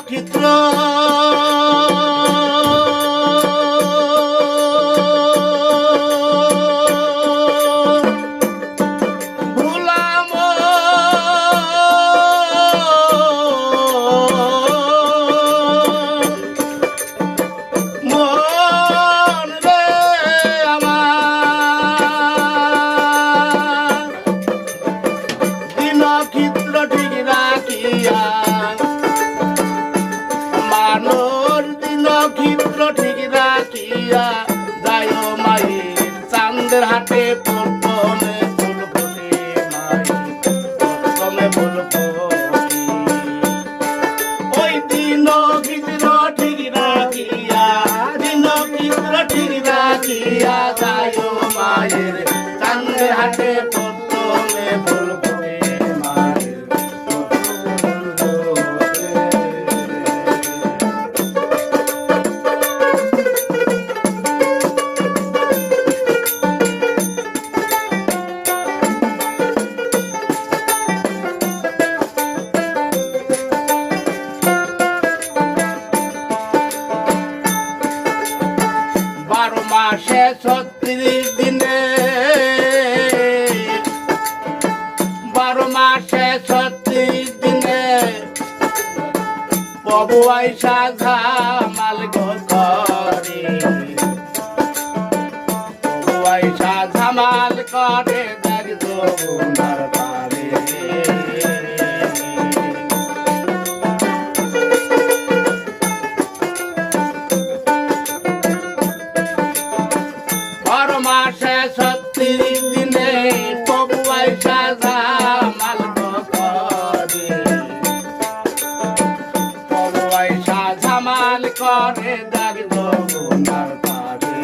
নক্ষত্র চান্দের বারো মাসে ছত্রিশ দিনে। বারো মাসে ছত্রিশ দিনে প্রভু আইসা ঝামাল করে প্রভু আইসা ঝামাল করে দেখো আইসা ঝামাল করে উনার বাড়ি।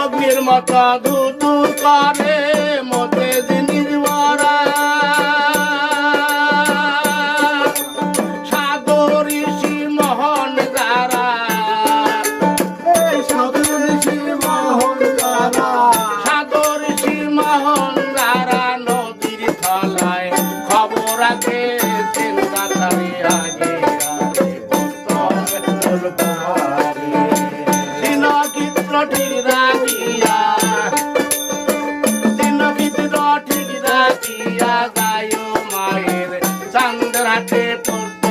অগ্নির মতো ধুধু করে মতে জিনিস ঋষি মোহন সাগর ঋষি মোহন দ্বারা নদীর তলায় খবর আছে। রাখিয়া গায় মায়ের চান্দের হাতে প্রথমে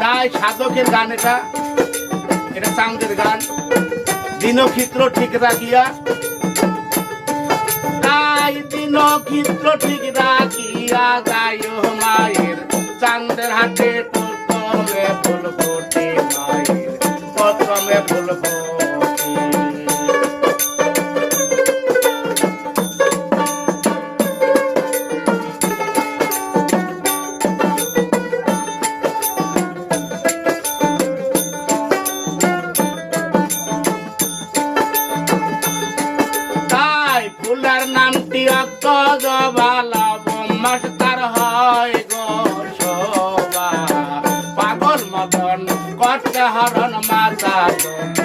তাই সাধকের গান এটা এটা চাঁদের গান। দিনক্ষিত্র ঠিক রাখিয়া, তাই দিনক্ষিত্র ঠিক রাখিয়া যায় মায়ের চাঁদের হাটে প্রথমে ফুল ফোটে মায়ের প্রথমে ফুল ফোটে। তাই ফুলের নামটি অক্ত জবালা। মাতা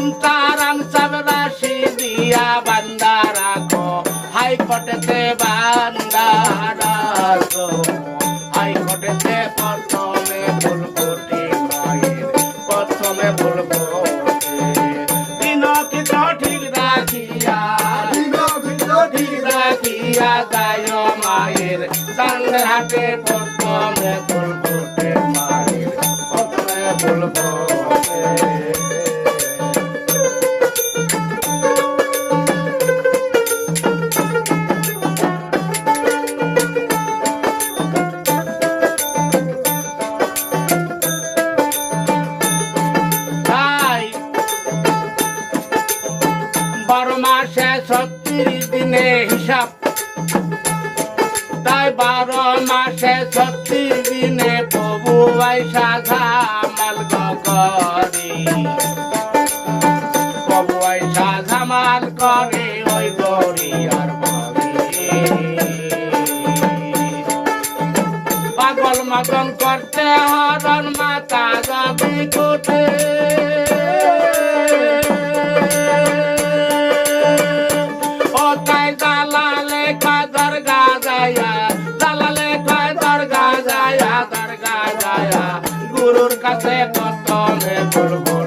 সন্তারান সব রাশি দিয়া বান্দা রাখো। হাইকোর্টেতে বান্দা রাখো। হাইকোর্টেতে প্রথমে বলব প্রথমে বলব দিনকিত ঠিক রাখিয়া দিনকিত ঠিক রাখিয়া গায় মায়ের। চান্দের হাতে প্রথমে বলব মায়ের, প্রথমে বলব দিনে হিসাব। তাই বারো মাসে ছত্রিশ দিনে প্রভু আইসা ঝামাল করি প্রভু আইসা ঝামাল করে ওই গরি আর পাগল মতন করতে হরণ মাতা যাবি কোটে। কাছে কত মে